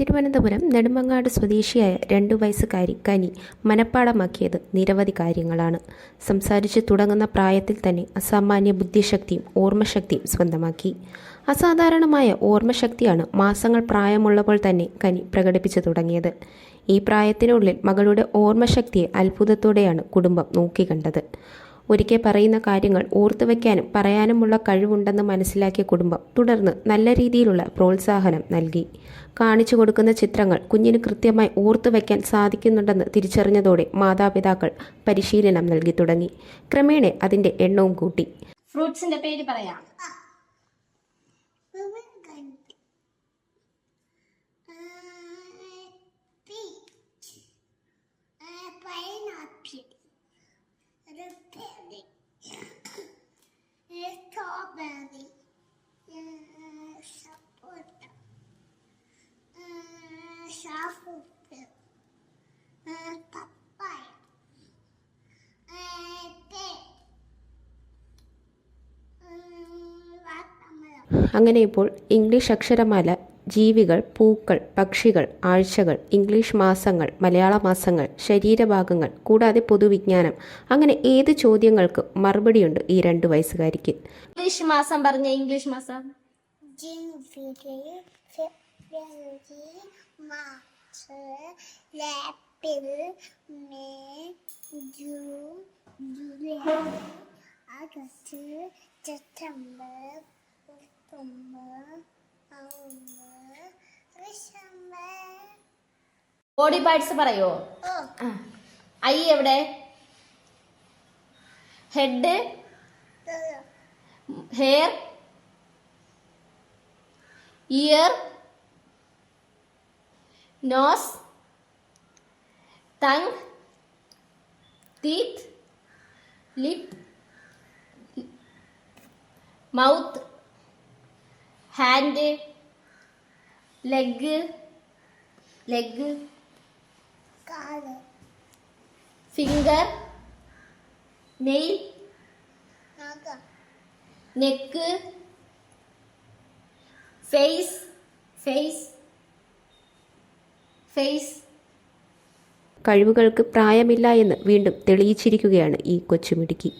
തിരുവനന്തപുരം നെടുമങ്ങാട് സ്വദേശിയായ രണ്ടു വയസ്സുകാരി കനി മനപ്പാടമാക്കിയത് നിരവധി കാര്യങ്ങളാണ്. സംസാരിച്ച് തുടങ്ങുന്ന പ്രായത്തിൽ തന്നെ അസാമാന്യ ബുദ്ധിശക്തിയും ഓർമ്മശക്തിയും സ്വന്തമാക്കി. അസാധാരണമായ ഓർമ്മശക്തിയാണ് മാസങ്ങൾ പ്രായമുള്ളപ്പോൾ തന്നെ കനി പ്രകടിപ്പിച്ചു തുടങ്ങിയത്. ഈ പ്രായത്തിനുള്ളിൽ മകളുടെ ഓർമ്മശക്തിയെ അത്ഭുതത്തോടെയാണ് കുടുംബം നോക്കിക്കണ്ടത്. ഒരിക്കൽ പറയുന്ന കാര്യങ്ങൾ ഓർത്തു ഓർത്തുവെക്കാനും പറയാനുമുള്ള കഴിവുണ്ടെന്ന് മനസ്സിലാക്കിയ കുടുംബം തുടർന്ന് നല്ല രീതിയിലുള്ള പ്രോത്സാഹനം നൽകി. കാണിച്ചു കൊടുക്കുന്ന ചിത്രങ്ങൾ കുഞ്ഞിന് കൃത്യമായി ഓർത്തു ഓർത്തുവെക്കാൻ സാധിക്കുന്നുണ്ടെന്ന് തിരിച്ചറിഞ്ഞതോടെ മാതാപിതാക്കൾ പരിശീലനം നൽകി തുടങ്ങി. ക്രമേണ അതിന്റെ എണ്ണവും കൂട്ടി. ഫ്രൂട്ട്സിന്റെ പേര് പറയാം. അങ്ങനെ ഇപ്പോൾ ഇംഗ്ലീഷ് അക്ഷരമാല ജീവികൾ പൂക്കൾ പക്ഷികൾ ആഴ്ചകൾ ഇംഗ്ലീഷ് മാസങ്ങൾ മലയാള മാസങ്ങൾ ശരീരഭാഗങ്ങൾ കൂടാതെ പൊതുവിജ്ഞാനം. അങ്ങനെ ഏത് ചോദ്യങ്ങൾക്ക് മറുപടിയുണ്ട് ഈ രണ്ട് വയസ്സുകാരിക്ക്? ഇംഗ്ലീഷ് മാസം പറഞ്ഞ ഇംഗ്ലീഷ് മാസം. July August March, body parts പറയോ? ഐ എവിടെ? Head hair ear nose tongue teeth lip mouth hand leg leg kaal finger nail neck face face face കഴിവുകൾക്ക് പ്രായമില്ല എന്ന് വീണ്ടും തെളിയിച്ചിരിക്കുകയാണ് ഈ കൊച്ചുമിടുക്കി.